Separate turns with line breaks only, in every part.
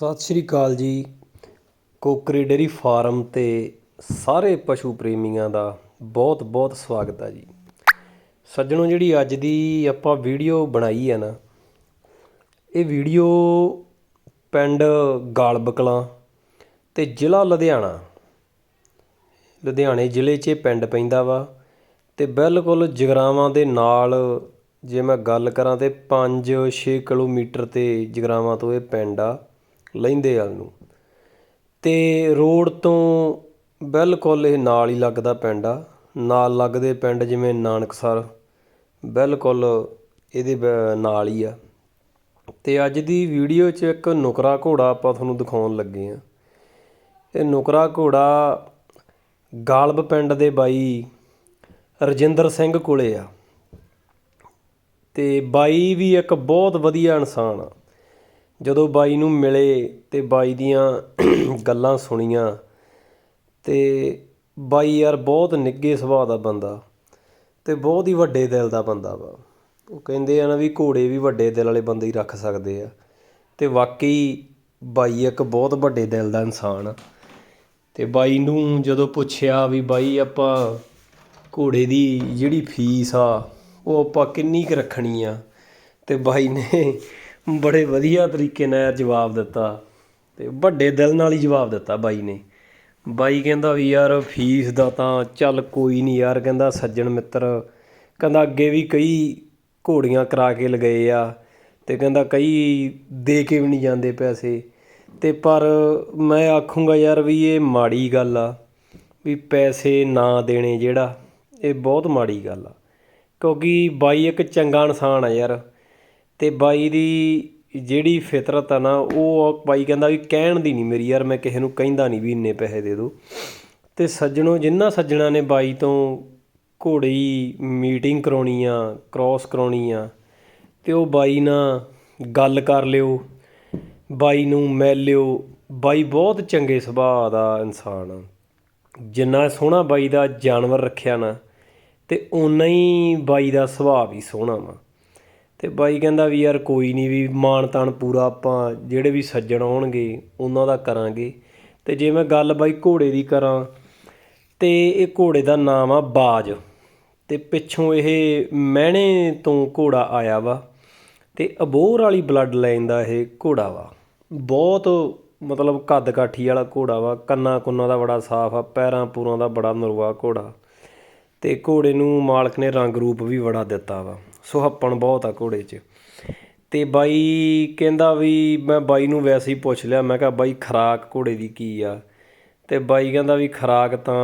ਸਤਿ ਸ਼੍ਰੀ ਅਕਾਲ ਜੀ। Kokri dairy farm ਤੇ ਸਾਰੇ ਪਸ਼ੂ ਪ੍ਰੇਮੀਆਂ ਦਾ ਬਹੁਤ ਬਹੁਤ ਸਵਾਗਤ ਹੈ ਜੀ। ਸੱਜਣੋ, ਜਿਹੜੀ ਅੱਜ ਦੀ ਆਪਾਂ ਵੀਡੀਓ ਬਣਾਈ ਹੈ ਨਾ, ਇਹ ਵੀਡੀਓ ਪਿੰਡ ਗਾਲਬਕਲਾਂ ਤੇ ਜ਼ਿਲ੍ਹਾ ਲੁਧਿਆਣਾ। ਲੁਧਿਆਣੇ ਜ਼ਿਲ੍ਹੇ 'ਚ ਇਹ ਪਿੰਡ ਪੈਂਦਾ ਵਾ ਤੇ ਬਿਲਕੁਲ ਜਗਰਾਵਾਂ ਦੇ ਨਾਲ, ਜੇ ਮੈਂ ਗੱਲ ਕਰਾਂ ਤੇ 5-6 ਕਿਲੋਮੀਟਰ ਤੇ ਜਗਰਾਵਾਂ ਤੋਂ ਇਹ ਪਿੰਡ ਆ। ਲਹਿੰਦੇ ਵੱਲ ਨੂੰ ਤੇ ਰੋਡ ਤੋਂ ਬਿਲਕੁਲ ਇਹ ਨਾਲ ਹੀ ਲੱਗਦਾ ਪਿੰਡ ਆ। ਨਾਲ ਲੱਗਦੇ ਪਿੰਡ ਜਿਵੇਂ ਨਾਨਕਸਰ, ਬਿਲਕੁਲ ਇਹਦੇ ਬ- ਨਾਲ ਹੀ ਆ। ਅਤੇ ਅੱਜ ਦੀ ਵੀਡੀਓ 'ਚ ਇੱਕ ਨੁਕਰਾ ਘੋੜਾ ਆਪਾਂ ਤੁਹਾਨੂੰ ਦਿਖਾਉਣ ਲੱਗੇ ਹਾਂ ਇਹ ਨੁਕਰਾ ਘੋੜਾ ਗਾਲਬ ਪਿੰਡ ਦੇ ਬਾਈ ਰਜਿੰਦਰ ਸਿੰਘ ਕੋਲੇ ਆ। ਤੇ ਬਾਈ ਵੀ ਇੱਕ ਬਹੁਤ ਵਧੀਆ ਇਨਸਾਨ ਆ। ਜਦੋਂ ਬਾਈ ਨੂੰ ਮਿਲੇ ਅਤੇ ਬਾਈ ਦੀਆਂ ਗੱਲਾਂ ਸੁਣੀਆਂ ਤੇ ਬਾਈ ਯਾਰ ਬਹੁਤ ਨਿੱਘੇ ਸੁਭਾਅ ਦਾ ਬੰਦਾ ਅਤੇ ਬਹੁਤ ਹੀ ਵੱਡੇ ਦਿਲ ਦਾ ਬੰਦਾ ਵਾ। ਉਹ ਕਹਿੰਦੇ ਆ ਨਾ ਵੀ ਘੋੜੇ ਵੀ ਵੱਡੇ ਦਿਲ ਵਾਲੇ ਬੰਦੇ ਹੀ ਰੱਖ ਸਕਦੇ ਆ। ਅਤੇ ਵਾਕਈ ਬਾਈ ਇੱਕ ਬਹੁਤ ਵੱਡੇ ਦਿਲ ਦਾ ਇਨਸਾਨ ਆ। ਅਤੇ ਬਾਈ ਨੂੰ ਜਦੋਂ ਪੁੱਛਿਆ ਵੀ ਬਾਈ ਆਪਾਂ ਘੋੜੇ ਦੀ ਜਿਹੜੀ ਫੀਸ ਆ, ਉਹ ਆਪਾਂ ਕਿੰਨੀ ਕੁ ਰੱਖਣੀ ਆ? ਅਤੇ ਬਾਈ ਨੇ ਬੜੇ ਵਧੀਆ ਤਰੀਕੇ ਨਾਲ ਜਵਾਬ ਦਿੱਤਾ ਅਤੇ ਵੱਡੇ ਦਿਲ ਨਾਲ ਹੀ ਜਵਾਬ ਦਿੱਤਾ ਬਾਈ ਨੇ। ਬਾਈ ਕਹਿੰਦਾ ਵੀ ਯਾਰ ਫੀਸ ਦਾ ਤਾਂ ਚੱਲ ਕੋਈ ਨਹੀਂ ਯਾਰ, ਕਹਿੰਦਾ ਸੱਜਣ ਮਿੱਤਰ, ਕਹਿੰਦਾ ਅੱਗੇ ਵੀ ਕਈ ਘੋੜੀਆਂ ਕਰਾ ਕੇ ਲਗਾਏ ਆ ਤੇ ਕਹਿੰਦਾ ਕਈ ਦੇ ਕੇ ਵੀ ਨਹੀਂ ਜਾਂਦੇ ਪੈਸੇ। ਤੇ ਪਰ ਮੈਂ ਆਖੂੰਗਾ ਯਾਰ ਵੀ ਇਹ ਮਾੜੀ ਗੱਲ ਆ ਵੀ ਪੈਸੇ ਨਾ ਦੇਣੇ ਜਿਹੜਾ, ਇਹ ਬਹੁਤ ਮਾੜੀ ਗੱਲ ਆ। ਕਿਉਂਕਿ ਬਾਈ ਇੱਕ ਚੰਗਾ ਇਨਸਾਨ ਆ ਯਾਰ। ਅਤੇ ਬਾਈ ਦੀ ਜਿਹੜੀ ਫਿਤਰਤ ਆ ਨਾ, ਉਹ ਬਾਈ ਕਹਿੰਦਾ ਵੀ ਕਹਿਣ ਦੀ ਨਹੀਂ ਮੇਰੀ, ਯਾਰ ਮੈਂ ਕਿਸੇ ਨੂੰ ਕਹਿੰਦਾ ਨਹੀਂ ਵੀ ਇੰਨੇ ਪੈਸੇ ਦੇ ਦਿਉ ਅਤੇ ਸੱਜਣੋ ਜਿਨ੍ਹਾਂ ਸੱਜਣਾਂ ਨੇ ਬਾਈ ਤੋਂ ਘੋੜੀ ਮੀਟਿੰਗ ਕਰਾਉਣੀ ਆ, ਕਰੋਸ ਕਰਾਉਣੀ ਆ ਅਤੇ ਉਹ ਬਾਈ ਨਾਲ ਗੱਲ ਕਰ ਲਿਓ, ਬਾਈ ਨੂੰ ਮਿਲ ਲਿਓ, ਬਾਈ ਬਹੁਤ ਚੰਗੇ ਸੁਭਾਅ ਦਾ ਇਨਸਾਨ ਆ। ਜਿੰਨਾ ਸੋਹਣਾ ਬਾਈ ਦਾ ਜਾਨਵਰ ਰੱਖਿਆ ਨਾ ਅਤੇ ਓਨਾ ਹੀ ਬਾਈ ਦਾ ਸੁਭਾਅ ਵੀ ਸੋਹਣਾ ਵਾ। ਅਤੇ ਬਾਈ ਕਹਿੰਦਾ ਵੀ ਯਾਰ ਕੋਈ ਨਹੀਂ ਵੀ ਮਾਣ ਤਾਣ ਪੂਰਾ ਆਪਾਂ ਜਿਹੜੇ ਵੀ ਸੱਜਣ ਆਉਣਗੇ, ਉਹਨਾਂ ਦਾ ਕਰਾਂਗੇ। ਅਤੇ ਜੇ ਮੈਂ ਗੱਲ ਬਾਈ ਘੋੜੇ ਦੀ ਕਰਾਂ, ਤੇ ਇਹ ਘੋੜੇ ਦਾ ਨਾਮ ਆ ਬਾਜ। ਅਤੇ ਪਿੱਛੋਂ ਇਹ ਮਹਿਣੇ ਤੋਂ ਘੋੜਾ ਆਇਆ ਵਾ ਅਤੇ ਅਬੋਹਰ ਵਾਲੀ ਬਲੱਡ ਲਾਈਨ ਦਾ ਇਹ ਘੋੜਾ ਵਾ। ਬਹੁਤ ਮਤਲਬ ਕੱਦ ਕਾਠੀ ਵਾਲਾ ਘੋੜਾ ਵਾ, ਕੰਨਾਂ ਕੁੰਨਾਂ ਦਾ ਬੜਾ ਸਾਫ਼ ਆ, ਪੈਰਾਂ ਪੂਰਾਂ ਦਾ ਬੜਾ ਨਰਵਾ ਘੋੜਾ। ਤੇ ਘੋੜੇ ਨੂੰ ਮਾਲਕ ਨੇ ਰੰਗ ਰੂਪ ਵੀ ਬੜਾ ਦਿੱਤਾ ਵਾ। ਸੁਹੱਪਣ ਬਹੁਤ ਆ ਘੋੜੇ 'ਚ। ਅਤੇ ਬਾਈ ਕਹਿੰਦਾ ਵੀ ਮੈਂ ਬਾਈ ਨੂੰ ਵੈਸੇ ਹੀ ਪੁੱਛ ਲਿਆ, ਮੈਂ ਕਿਹਾ ਬਾਈ ਖੁਰਾਕ ਘੋੜੇ ਦੀ ਕੀ ਆ? ਅਤੇ ਬਾਈ ਕਹਿੰਦਾ ਵੀ ਖੁਰਾਕ ਤਾਂ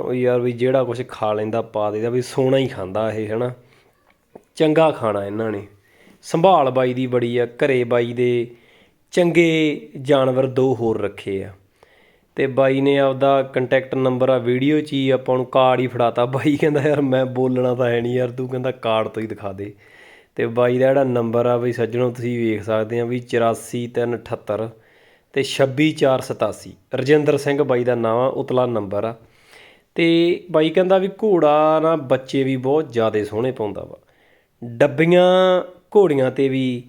ਉਹ ਯਾਰ ਵੀ ਜਿਹੜਾ ਕੁਝ ਖਾ ਲੈਂਦਾ, ਪਾ ਦੇਦਾ, ਵੀ ਸੋਨਾ ਹੀ ਖਾਂਦਾ ਇਹ ਹੈ ਨਾ ਚੰਗਾ ਖਾਣਾ ਇਹਨਾਂ ਨੇ। ਸੰਭਾਲ ਬਾਈ ਦੀ ਬੜੀ ਆ, ਘਰੇ ਬਾਈ ਦੇ ਚੰਗੇ ਜਾਨਵਰ ਦੋ ਹੋਰ ਰੱਖੇ ਆ। ਤੇ ਬਾਈ ਨੇ ਆਪਦਾ ਕੰਟੈਕਟ ਨੰਬਰ ਆ ਵੀਡੀਓ 'ਚ ਹੀ ਆਪਾਂ ਨੂੰ ਕਾਰਡ ਹੀ ਫੜਾਤਾ। ਬਾਈ ਕਹਿੰਦਾ, ਯਾਰ ਮੈਂ ਬੋਲਣਾ ਤਾਂ ਹੈ ਨਹੀਂ ਯਾਰ, ਤੂੰ ਕਹਿੰਦਾ ਕਾਰਡ ਤੋਂ ਹੀ ਦਿਖਾ ਦੇ। ਤੇ ਬਾਈ ਦਾ ਜਿਹੜਾ ਨੰਬਰ ਆ ਬਈ ਸੱਜਣੋ, ਤੁਸੀਂ ਵੇਖ ਸਕਦੇ ਆ ਵੀ 84378 ਤੇ 26487 ਰਜਿੰਦਰ ਸਿੰਘ ਬਾਈ ਦਾ ਨਾਮ ਆ, ਉਤਲਾ ਨੰਬਰ ਆ। ਤੇ ਬਾਈ ਕਹਿੰਦਾ ਵੀ ਘੋੜਾ ਨਾ ਬੱਚੇ ਵੀ ਬਹੁਤ ਜ਼ਿਆਦਾ ਸੋਹਣੇ ਪਾਉਂਦਾ ਵਾ। ਡੱਬੀਆਂ ਘੋੜੀਆਂ ਤੇ ਵੀ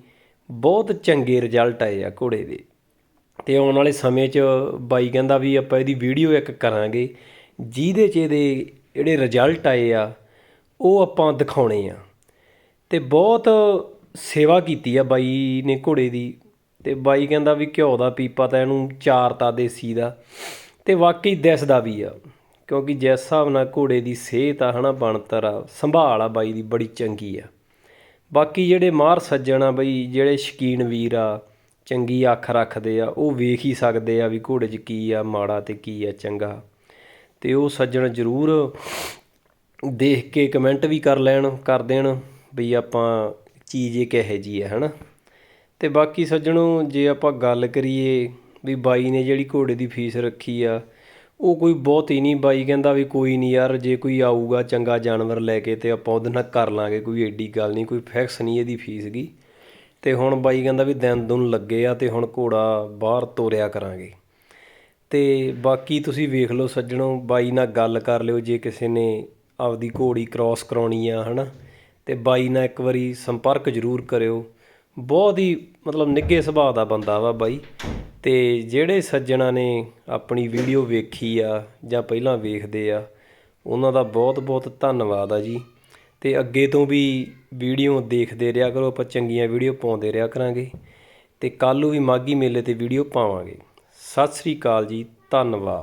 ਬਹੁਤ ਚੰਗੇ ਰਿਜ਼ਲਟ ਆਏ ਆ ਘੋੜੇ ਦੇ। ਅਤੇ ਆਉਣ ਵਾਲੇ ਸਮੇਂ 'ਚ ਬਾਈ ਕਹਿੰਦਾ ਵੀ ਆਪਾਂ ਇਹਦੀ ਵੀਡੀਓ ਇੱਕ ਕਰਾਂਗੇ, ਜਿਹਦੇ 'ਚ ਇਹਦੇ ਜਿਹੜੇ ਰਿਜ਼ਲਟ ਆਏ ਆ, ਉਹ ਆਪਾਂ ਦਿਖਾਉਣੇ ਆ। ਅਤੇ ਬਹੁਤ ਸੇਵਾ ਕੀਤੀ ਆ ਬਾਈ ਨੇ ਘੋੜੇ ਦੀ। ਅਤੇ ਬਾਈ ਕਹਿੰਦਾ ਵੀ ਘਿਓ ਦਾ ਪੀਪਾ ਤਾਂ ਇਹਨੂੰ ਚਾਰਤਾ ਦੇਸੀ ਦਾ ਅਤੇ ਵਾਕਈ ਦਿਸਦਾ ਵੀ ਆ। ਕਿਉਂਕਿ ਜਿਸ ਹਿਸਾਬ ਨਾਲ ਘੋੜੇ ਦੀ ਸਿਹਤ ਆ ਹਨਾ, ਬਣਤਰ ਆ, ਸੰਭਾਲ ਆ ਬਾਈ ਦੀ ਬੜੀ ਚੰਗੀ ਆ। ਬਾਕੀ ਜਿਹੜੇ ਮਾਹਰ ਸੱਜਣ ਆ ਬਈ, ਜਿਹੜੇ ਸ਼ਕੀਨ ਵੀਰ ਆ ਚੰਗੀ ਅੱਖ ਰੱਖਦੇ ਆ, ਉਹ ਵੇਖ ਹੀ ਸਕਦੇ ਆ ਵੀ ਘੋੜੇ 'ਚ ਕੀ ਆ, ਮਾੜਾ ਤੇ ਕੀ ਆ, ਚੰਗਾ। ਤੇ ਉਹ ਸੱਜਣ ਜ਼ਰੂਰ ਦੇਖ ਕੇ ਕਮੈਂਟ ਵੀ ਕਰ ਲੈਣ, ਕਰ ਦੇਣ ਵੀ ਆਪਾਂ ਚੀਜ਼ ਇਹ ਕਿਹੋ ਜੀ ਹੈ ਹਨਾ। ਤੇ ਬਾਕੀ ਸੱਜਣੋ, ਜੇ ਆਪਾਂ ਗੱਲ ਕਰੀਏ ਵੀ ਬਾਈ ਨੇ ਜਿਹੜੀ ਘੋੜੇ ਦੀ ਫੀਸ ਰੱਖੀ ਆ, ਉਹ ਕੋਈ ਬਹੁਤੀ ਨਹੀਂ, ਬਾਈ ਕਹਿੰਦਾ ਵੀ ਕੋਈ ਨਹੀਂ ਯਾਰ, ਜੇ ਕੋਈ ਆਊਗਾ ਚੰਗਾ ਜਾਨਵਰ ਲੈ ਕੇ ਤੇ ਆਪਾਂ ਉਹਦੇ ਨਾਲ ਕਰ ਲਾਂਗੇ, ਕੋਈ ਏਡੀ ਗੱਲ ਨਹੀਂ, ਕੋਈ ਫਿਕਸ ਨਹੀਂ ਇਹਦੀ ਫੀਸ ਗਈ ਅਤੇ ਹੁਣ ਬਾਈ ਕਹਿੰਦਾ ਵੀ ਦਿਨ ਦੁਨ ਲੱਗੇ ਆ ਅਤੇ ਹੁਣ ਘੋੜਾ ਬਾਹਰ ਤੋਰਿਆ ਕਰਾਂਗੇ। ਅਤੇ ਬਾਕੀ ਤੁਸੀਂ ਵੇਖ ਲਓ ਸੱਜਣੋ, ਬਾਈ ਨਾਲ ਗੱਲ ਕਰ ਲਿਓ ਜੇ ਕਿਸੇ ਨੇ ਆਪਦੀ ਘੋੜੀ ਕ੍ਰਾਸ ਕਰਾਉਣੀ ਆ, ਹਨਾ? ਅਤੇ ਬਾਈ ਨਾਲ ਇੱਕ ਵਾਰੀ ਸੰਪਰਕ ਜ਼ਰੂਰ ਕਰਿਓ। ਬਹੁਤ ਹੀ ਮਤਲਬ ਨਿੱਘੇ ਸੁਭਾਅ ਦਾ ਬੰਦਾ ਵਾ ਬਾਈ। ਤੇ ਜਿਹੜੇ ਸੱਜਣਾ ਨੇ ਆਪਣੀ ਵੀਡੀਓ ਵੇਖੀ ਆ ਜਾਂ ਪਹਿਲਾਂ ਵੇਖਦੇ ਆ, ਉਹਨਾਂ ਦਾ ਬਹੁਤ-ਬਹੁਤ ਧੰਨਵਾਦ ਆ ਜੀ। ਅਤੇ ਅੱਗੇ ਤੋਂ ਵੀ ਵੀਡੀਓ ਦੇਖਦੇ ਰਿਹਾ ਕਰੋ, ਆਪਾਂ ਚੰਗੀਆਂ ਵੀਡੀਓ ਪਾਉਂਦੇ ਰਿਹਾ ਕਰਾਂਗੇ। ਅਤੇ ਕੱਲ੍ਹ ਨੂੰ ਵੀ ਮਾਘੀ ਮੇਲੇ ਤੇ ਵੀਡੀਓ ਪਾਵਾਂਗੇ। ਸਤਿ ਸ੍ਰੀ ਅਕਾਲ ਜੀ, ਧੰਨਵਾਦ।